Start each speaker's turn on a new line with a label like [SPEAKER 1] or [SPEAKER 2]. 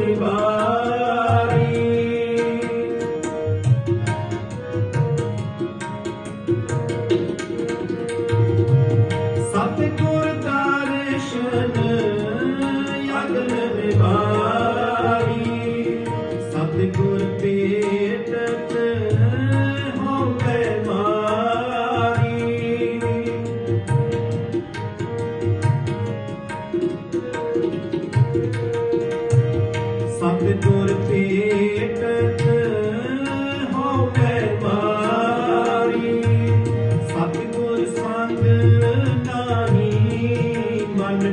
[SPEAKER 1] Hari Bhai. ਅੰਗ ਤੁਰ ਪੇਟਤ ਹੋ ਪੈ ਮਾਰੀ ਸਤਿਗੁਰ ਸੰਗ ਨਾਹੀ ਮਨ